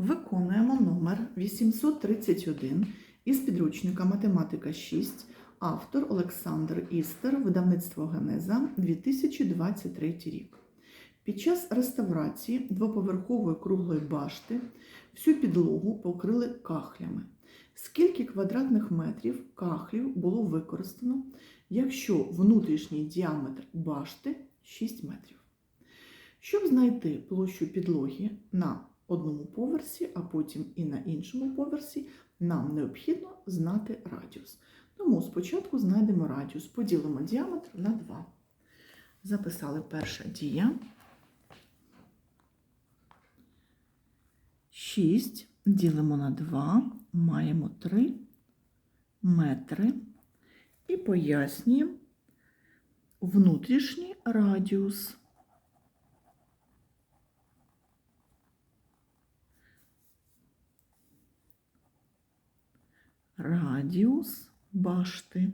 Виконуємо номер 831 із підручника Математика 6, автор Олександр Істер, видавництво Генеза 2023 рік. Під час реставрації двоповерхової круглої башти всю підлогу покрили кахлями. Скільки квадратних метрів кахлів було використано, якщо внутрішній діаметр башти 6 метрів? Щоб знайти площу підлоги на одному поверсі, а потім і на іншому поверсі, нам необхідно знати радіус. Тому спочатку знайдемо радіус, поділимо діаметр на 2. Записали перша дія. 6 ділимо на 2, маємо 3 метри. І пояснюємо внутрішній радіус. Радіус башти.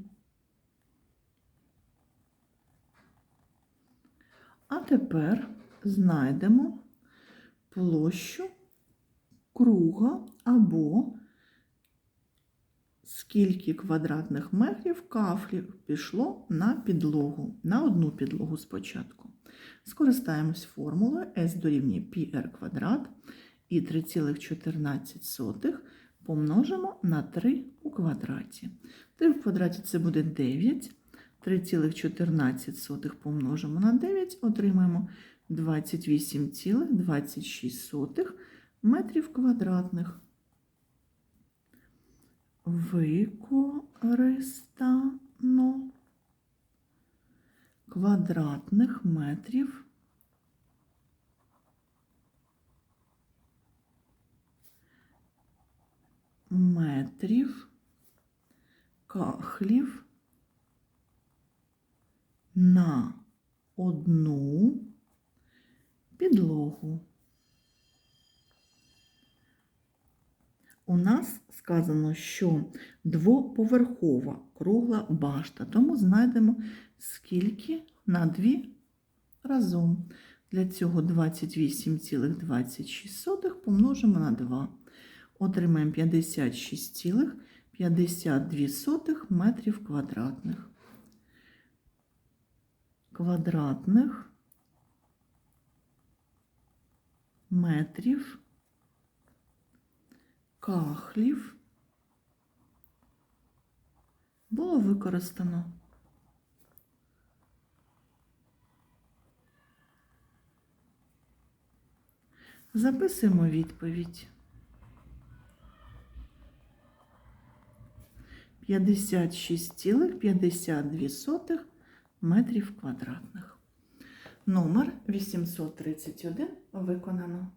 А тепер знайдемо площу круга або скільки квадратних метрів кафлів пішло на підлогу, на одну підлогу спочатку. Скористаємось формулою S дорівнює πr квадрат і 3,14 помножимо на 3 у квадраті. 3 в квадраті це буде 9. 3,14 помножимо на 9, отримаємо 28,26 метрів квадратних. Використано квадратних метрів метрів кахлів на одну підлогу. У нас сказано, що двоповерхова кругла башта, тому знайдемо скільки на дві разом. Для цього 28,26 помножимо на 2. Отримаємо 56,52 метрів квадратних. Квадратних метрів кахлів було використано. Записуємо відповідь. 56,52 метрів квадратних. Номер 831 виконано.